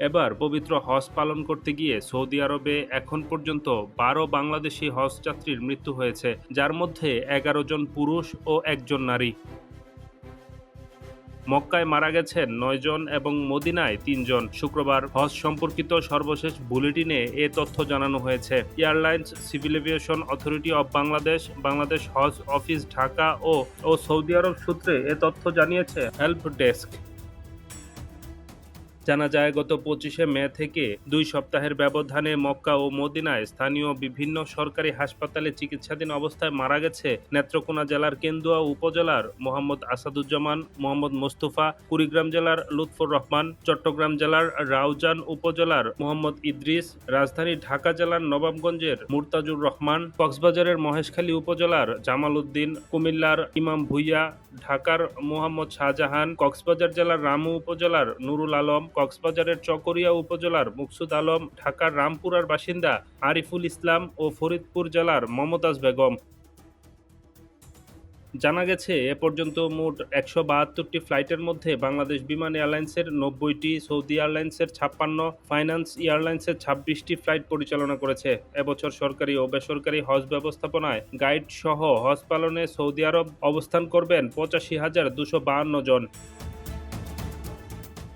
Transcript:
এবার পবিত্র হজ পালন করতে গিয়ে সৌদি আরবে এখন পর্যন্ত বারো বাংলাদেশি হজ যাত্রীর মৃত্যু হয়েছে, যার মধ্যে এগারো জন পুরুষ ও একজন নারী। মক্কায় মারা গেছেন নয়জন এবং মদিনায় তিনজন শুক্রবার হজ সম্পর্কিত সর্বশেষ বুলেটিনে এ তথ্য জানানো হয়েছে। Airlines, civil aviation authority of Bangladesh Bangladesh Hajj office Dhaka ও ও সৌদি আরব সূত্রে এ তথ্য জানিয়েছে হেল্প ডেস্ক। জানা যায়, গত পঁচিশে মে থেকে দুই সপ্তাহের ব্যবধানে মক্কা ও মদিনায় স্থানীয় বিভিন্ন সরকারি হাসপাতালে চিকিৎসাধীন অবস্থায় মারা গেছে নেত্রকোনা জেলার কেন্দুয়া উপজেলার মোহাম্মদ আসাদুজ্জামান, মোহাম্মদ মোস্তফা, কুড়িগ্রাম জেলার লুৎফর রহমান, চট্টগ্রাম জেলার রাউজান উপজেলার মোহাম্মদ ইদ্রিস, রাজধানী ঢাকা জেলার নবাবগঞ্জের মুরতাজুর রহমান, কক্সবাজারের মহেশখালী উপজেলার জামাল উদ্দিন, কুমিল্লার ইমাম ভুইয়া, ঢাকার মোহাম্মদ শাহজাহান, কক্সবাজার জেলার রামু উপজেলার নুরুল আলম কক্সবাজারের চকরিয়া উপজেলার মুকসুদ আলম, ঢাকার রামপুরার বাসিন্দা আরিফুল ইসলাম ও ফরিদপুর জেলার মমতাজ বেগম। জানা গেছে, এ পর্যন্ত মোট একশো বাহাত্তরটি ফ্লাইটের মধ্যে বাংলাদেশ বিমান এয়ারলাইন্সের নব্বইটি, সৌদি এয়ারলাইন্সের ছাপ্পান্ন, ফাইন্যান্স এয়ারলাইন্সের ছাব্বিশটি ফ্লাইট পরিচালনা করেছে। এবছর সরকারি ও বেসরকারি হজ ব্যবস্থাপনায় গাইড সহ হজ পালনে সৌদি আরব অবস্থান করবেন পঁচাশি হাজার দুশো বাহান্ন জন।